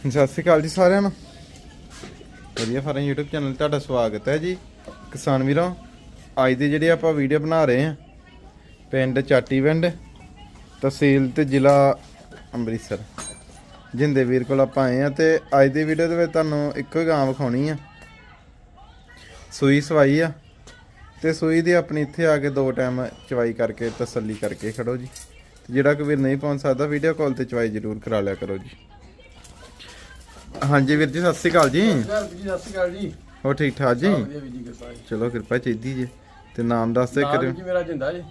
ਸਤਿ ਸ਼੍ਰੀ ਅਕਾਲ ਜੀ ਸਾਰਿਆਂ ਨੂੰ। ਵਧੀਆ ਫਾਰਮ YouTube ਚੈਨਲ ਤੁਹਾਡਾ ਸਵਾਗਤ ਹੈ ਜੀ। ਕਿਸਾਨ ਵੀਰੋ, ਅੱਜ ਦੀ ਜਿਹੜੀ ਆਪਾਂ ਵੀਡੀਓ ਬਣਾ ਰਹੇ ਹਾਂ, ਪਿੰਡ ਚਾਟੀਵਿੰਡ ਤਹਿਸੀਲ ਤੇ ਜ਼ਿਲ੍ਹਾ ਅੰਮ੍ਰਿਤਸਰ। ਜਿੰਦੇ ਵੀਰ ਕੋਲ ਆਪਾਂ ਆਏ ਆ ਤੇ ਅੱਜ ਦੀ ਵੀਡੀਓ ਦੇ ਵਿੱਚ ਤੁਹਾਨੂੰ ਇੱਕੋ ਹੀ ਗਾਂ ਵਿਖਾਉਣੀ ਆ। ਸੂਈ ਸਵਾਈ ਆ। ਤੇ ਸੂਈ ਦੀ ਆਪਣੀ ਇੱਥੇ ਆ ਕੇ ਦੋ ਟਾਈਮ ਚਵਾਈ ਕਰਕੇ, ਤਸੱਲੀ ਕਰਕੇ ਖੜੋ ਜੀ। ਤੇ ਜਿਹੜਾ ਕੋਈ ਵੀਰ ਨਹੀਂ ਪਹੁੰਚ ਸਕਦਾ ਵੀਡੀਓ ਕਾਲ ਤੇ ਚਵਾਈ ਜ਼ਰੂਰ ਕਰਾ ਲਿਆ ਕਰੋ ਜੀ। ਹਾਂਜੀ ਵੀਰ ਜੀ ਸਤਿ ਸ਼੍ਰੀ ਅਕਾਲ ਜੀ। ਸਤਿ ਸ਼੍ਰੀ ਅਕਾਲ ਜੀ ਹੋ ਠੀਕ ਠਾਕ ਜੀ? ਚਲੋ ਕਿਰਪਾ ਚਾਹੀਦੀ ਜੀ। ਤੇ ਨਾਮ ਦੱਸ ਦੇ ਕਰਿਓ। ਜੀ ਮੇਰਾ ਜਿੰਦਾ ਜੀ।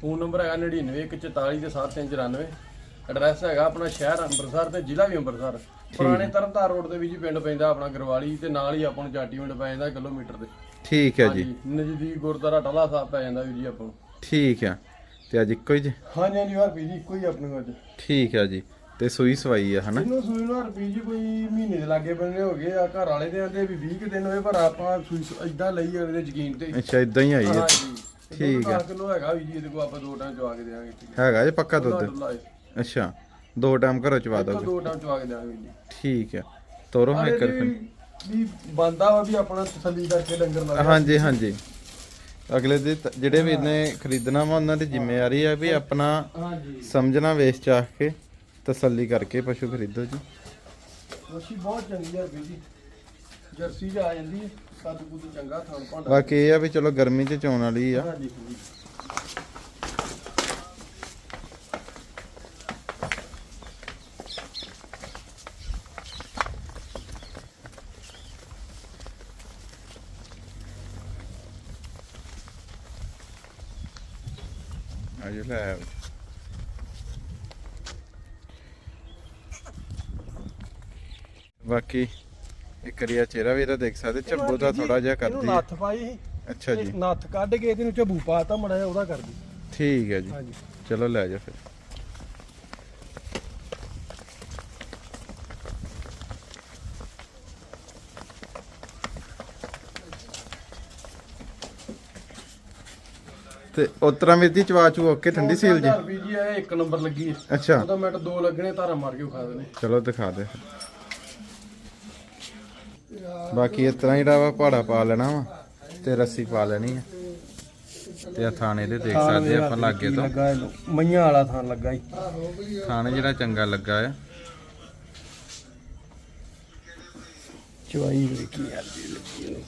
ਫੋਨ ਨੰਬਰ ਹੈਗਾ 9914 ਤੇ 7394 ਐਡਰੈਸ ਹੈਗਾ ਆਪਣਾ ਸ਼ਹਿਰ ਅੰਮ੍ਰਿਤਸਰ ਤੇ ਜ਼ਿਲ੍ਹਾ ਵੀ ਅੰਮ੍ਰਿਤਸਰ। ਪੁਰਾਣੇ ਤਰਨਤਾਰ ਰੋਡ ਦੇ ਵਿੱਚ ਪਿੰਡ ਪੈਂਦਾ ਆਪਣਾ ਗਰਵਾਲੀ ਤੇ ਨਾਲ ਹੀ ਆਪਾਂ ਨੂੰ ਚਾਟੀ ਪਿੰਡ ਪੈ ਜਾਂਦਾ ਕਿਲੋਮੀਟਰ ਤੇ। ਠੀਕ ਹੈ ਜੀ। ਨਜ਼ਦੀਕ ਗੁਰਦੁਆਰਾ ਟਲਾ ਸਾਹਿਬ ਪੈ ਜਾਂਦਾ ਵੀਰ ਜੀ ਆਪਾਂ ਨੂੰ। ਠੀਕ ਹੈ। ਤੇ ਅੱਜ ਇੱਕੋ ਹੀ ਜੀ? ਹਾਂਜੀ ਹਾਂਜੀ ਹਰ ਵੀਰ ਜੀ ਇੱਕੋ ਹੀ ਆਪਣੇ ਕੋਲ ਠੀਕ ਹੈ ਜੀ। ਤੇ ਸੂਈ ਸਵਾਈ ਆ ਹਨਾ? ਇਹਨੂੰ ਸੂਈ ਨੂੰ ਵੀਰ ਜੀ ਕੋਈ ਮਹੀਨੇ ਦੇ ਲਾਗੇ ਬੰਨੇ ਹੋ ਗਏ ਆ ਘਰ ਵਾਲੇ ਦੇ ਆਂਦੇ ਵੀ 20 ਕੁ ਦਿਨ ਹੋਏ ਪਰ ਆਪਾਂ ਸੂਈ ਇਦਾਂ ਲਈ ਅਗਲੇ ਦੇ ਯਕੀਨ ਤੇ। ਅੱਛਾ ਇਦਾਂ ਹੀ ਆਈ ਹੈ ਹਾਂਜੀ। ਠੀਕ ਆ। ਕਿਲੋ ਹੈਗਾ ਵੀ ਜੀ ਇਹਦੇ ਕੋਲ ਆਪਾਂ ਦੋ ਟਾਂ ਚਵਾ ਕੇ ਦੇਵਾਂਗੇ ਹੈਗਾ ਜੀ ਪੱਕਾ ਦੁੱਧ। ਅੱਛਾ ਦੋ ਟਾਈਮ ਘਰੋਂ ਚਵਾ ਦੋਗੇ? ਦੋ ਟਾਂ ਚਵਾ ਕੇ ਦੇਵਾਂਗੇ ਜੀ। ਠੀਕ ਹੈ ਤੋਰੋ ਅਰੇ ਕਰ ਵੀ ਬੰਦਾ ਵਾ ਵੀ ਆਪਣਾ ਤਸੱਲੀ ਕਰਕੇ ਡੰਗਰ ਲਾ ਹਾਂਜੀ ਹਾਂਜੀ। ਅਗਲੇ ਦੇ ਜਿਹੜੇ ਵੀਰ ਨੇ ਖਰੀਦਣਾ ਵਾ ਉਹਨਾਂ ਦੀ ਜ਼ਿੰਮੇਵਾਰੀ ਹੈ ਵੀ ਆਪਣਾ ਸਮਝਣਾ ਵੇਚ ਚਾਹ ਕੇ। ਤਸੱਲੀ ਕਰਕੇ ਪਸ਼ੂ ਖਰੀਦੋ ਜੀ ਮੱਛੀ ਬਹੁਤ ਚੰਗੀ ਆ ਵੀ ਜੀ ਜਰਸੀ ਚ ਆ ਜਾਂਦੀ ਹੈ ਕੱਦ ਕੁੱਦ ਚੰਗਾ ਥਣ ਭਾਂਡਾ ਬਾਕੀ ਇਹ ਆ ਵੀ ਚਲੋ ਗਰਮੀ 'ਚ ਚੋਣ ਵਾਲੀ ਆ ਹਾਂਜੀ ਹਾਂਜੀ। ਆਜੋ ਲੈ ਆਓ। ਬਾਕੀ ਇੱਕ ਕਰੀਆ ਚਿਹਰਾ ਵੀ ਇਹਦਾ ਦੇਖ ਸਕਦੇ ਝੱਬੂ ਦਾ ਥੋੜਾ ਜਿਹਾ ਇਹਨੂੰ ਕਰਦੀ। ਹੈ ਨੱਥ ਪਾਈ ਅੱਛਾ ਜੀ। ਇਹ ਨੱਥ ਕੱਢ ਕੇ ਇਹਨੂੰ ਝਬੂ ਪਾਤਾ ਮੜਾ ਜਿਹਾ ਉਹਦਾ ਕਰਦੀ। ਠੀਕ ਹੈ ਜੀ। ਹਾਂਜੀ। ਚਲੋ ਲੈ ਜਾ ਫਿਰ। ਤੇ ਉਤਰਾ ਮੇਰੀ ਚਵਾ ਚੂ ਓਕੇ ਠੰਡੀ ਸੀਲ ਜੀ? ਜੀ ਇਹ ਇੱਕ ਨੰਬਰ ਲੱਗੀ ਹੈ। ਅੱਛਾ। ਉਹਦਾ ਮਿੰਟ ਦੋ ਲੱਗਣੇ ਧਾਰਾ ਮਾਰ ਕੇ ਖਾ ਦੇਣੇ। ਚਲੋ ਦਿਖਾ ਦੇ। ਫਿਰ। ਬਾਕੀ ਇਸ ਤਰ੍ਹਾਂ ਜਿਹੜਾ ਵਾ ਪਹਾੜਾ ਪਾ ਲੈਣਾ ਵਾ ਤੇ ਰੱਸੀ ਪਾ ਲੈਣੀ ਆ। ਤੇ ਆ ਥਾਣੇ ਦੇ ਦੇਖ ਸਕਦੇ ਆ ਆਪਾਂ ਲਾਗੇ ਤੋਂ। ਲੱਗਾ ਇਹਨੂੰ? ਮਈਆਂ ਵਾਲਾ ਥਾਂ ਲੱਗਾ ਹੀ ਥਾਣੇ ਜਿਹੜਾ ਚੰਗਾ ਲੱਗਾ ਆ। ਚਵਾਈ ਵੇਖੀ ਯਾਰ ਦੀ ਲੱਗੀ ਇਹਨੂੰ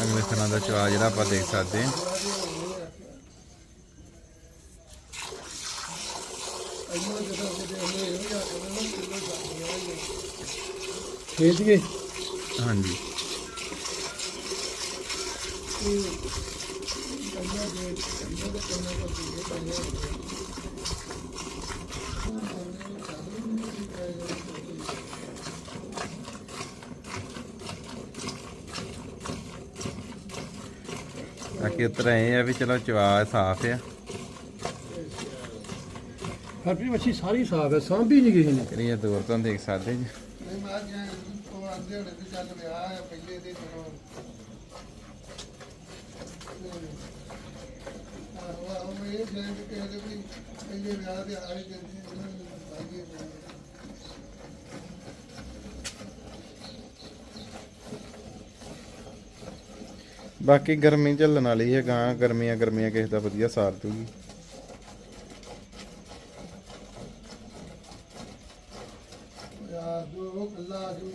ਅਗਲੇ ਥਾਂ ਦਾ ਚਵਾ ਜਿਹੜਾ ਆਪਾਂ ਦੇਖ ਸਕਦੇ ਆ। ਖੇਚ ਗਏ? ਹਾਂਜੀ। ਬਾਕੀ ਉਤਰਾ ਇਹ ਆ ਵੀ ਚਲੋ ਚਵਾ ਸਾਫ਼ ਆ। ਹਰਪੀ ਮੱਛੀ ਸਾਰੀ ਸਾਫ਼ ਹੈ ਸਾਂਭੀ ਨਹੀਂ ਕਿਸੇ ਨੇ ਕਰੀਏ ਦੂਰ ਤੋਂ ਦੇਖ ਸਕਦੇ ਜੀ। ਬਾਕੀ ਗਰਮੀ ਝੱਲਣ ਵਾਲੀ ਹੈ ਗਾਂ ਗਰਮੀਆਂ ਗਰਮੀਆਂ ਕਿਸੇ ਦਾ ਵਧੀਆ ਸਾਰ ਦੂਗੀ ਦੋ ਕੱਲਾ ਆ ਕੇ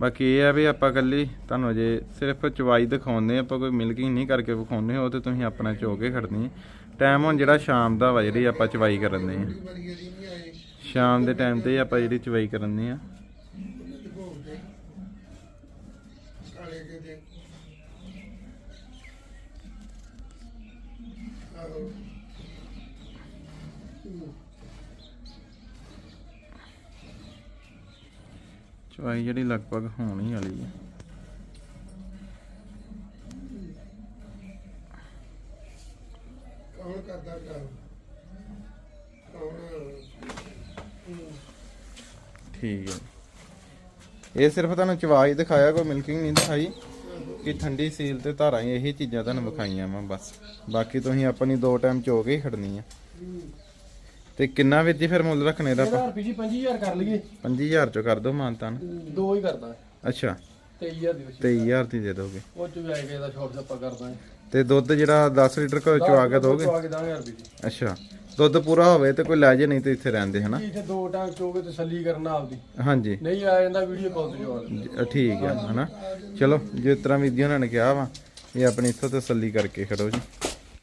ਬਾਕੀ ਇਹ ਆ ਵੀ ਆਪਾਂ ਕੱਲੀ ਤੁਹਾਨੂੰ ਅਜੇ ਸਿਰਫ ਚਵਾਈ ਦਿਖਾਉਂਦੇ ਆਪਾਂ ਕੋਈ ਮਿਲਕਿੰਗ ਨਹੀਂ ਕਰਕੇ ਵਿਖਾਉਂਦੇ, ਉਹ ਤੇ ਤੁਸੀਂ ਆਪਣਾ ਚੋ ਕੇ ਖੜਨੀ ਟਾਈਮ ਹੁਣ ਜਿਹੜਾ ਸ਼ਾਮ ਦਾ ਵਾ, ਜਿਹੜੀ ਆਪਾਂ ਚਵਾਈ ਕਰਨ ਦੇ ਆ। ਸ਼ਾਮ ਦੇ ਟਾਈਮ ਤੇ ਆਪਾਂ ਜਿਹੜੀ ਚਵਾਈ ਕਰਨ ਦੇ ਆ। ਚਵਾਈ ਜਿਹੜੀ ਲਗਭਗ ਹੋਣ ਹੀ ਵਾਲੀ ਹੈ ਕੌਣ ਕਰਦਾ ਕੰਮ? ਕੌਣ ਠੀਕ ਹੈ ਇਹ ਸਿਰਫ ਤੁਹਾਨੂੰ ਚਵਾਈ ਦਿਖਾਇਆ ਕੋਈ ਮਿਲਕਿੰਗ ਨਹੀਂ ਦਿਖਾਈ। ਕਿ ਠੰਡੀ ਸੀਲ ਤੇ ਧਾਰਾਂ ਇਹੀ ਚੀਜ਼ਾਂ ਤੁਹਾਨੂੰ ਵਿਖਾਈਆਂ ਵਾ ਬਸ। ਬਾਕੀ ਤੁਸੀਂ ਆਪਣੀ ਦੋ ਟਾਈਮ ਚੋ ਕੇ ਹੀ ਖੜਨੀ ਆ। ਤੇ ਕਿੰਨਾ ਵੀਰ ਜੀ ਫਿਰ ਮੁੱਲ ਰੱਖਣੇ ਦਾ ਆਪਾਂ? 1000 ਰੁਪਏ ਜੀ 25000 ਕਰ ਲਈਏ। 5000 ਚੋਂ ਕਰ ਦੋ ਮਾਨਤਾਨ ਦੋ ਹੀ ਕਰਦਾ। ਅੱਛਾ। 23000 ਦੀ ਵਿੱਚ 23000 ਦੀ ਦੇ ਦੋਗੇ। ਉਹ ਚ ਵੀ ਆਏਗਾ ਇਹਦਾ ਸ਼ਾਰਟ ਆਪਾਂ ਕਰਦਾ ਤੇ ਦੁੱਧ ਜਿਹੜਾ 10 ਲੀਟਰ ਕੋ ਚਵਾ ਕੇ ਦੋਗੇ? ਚਵਾ ਕੇ 10000 ਰੁਪਏ ਦੀ। ਅੱਛਾ। ਦੁੱਧ ਪੂਰਾ ਹੋਵੇ ਤੇ ਕੋਈ ਲੈ ਜੇ ਨਹੀਂ ਤੇ ਇੱਥੇ ਰਹਿੰਦੇ ਹਨਾ? ਜੀ ਇੱਥੇ ਦੋ ਟਾਂਗ ਚੋਗੇ ਤਸੱਲੀ ਕਰਨਾ ਆਪਦੀ। ਹਾਂਜੀ। ਨਹੀਂ ਆ ਜਾਂਦਾ ਵੀਡੀਓ ਕਾਲ ਤੇ ਜਵਾਬ ਠੀਕ ਹੈ ਹਨਾ? ਚਲੋ ਜਿਸ ਤਰ੍ਹਾਂ ਵੀਡੀਓ ਉਹਨਾਂ ਨੇ ਕਿਹਾ ਵਾ ਇਹ ਆਪਣੀ ਇੱਥੋਂ ਤਸੱਲੀ ਕਰਕੇ ਖੜੋ ਜੀ।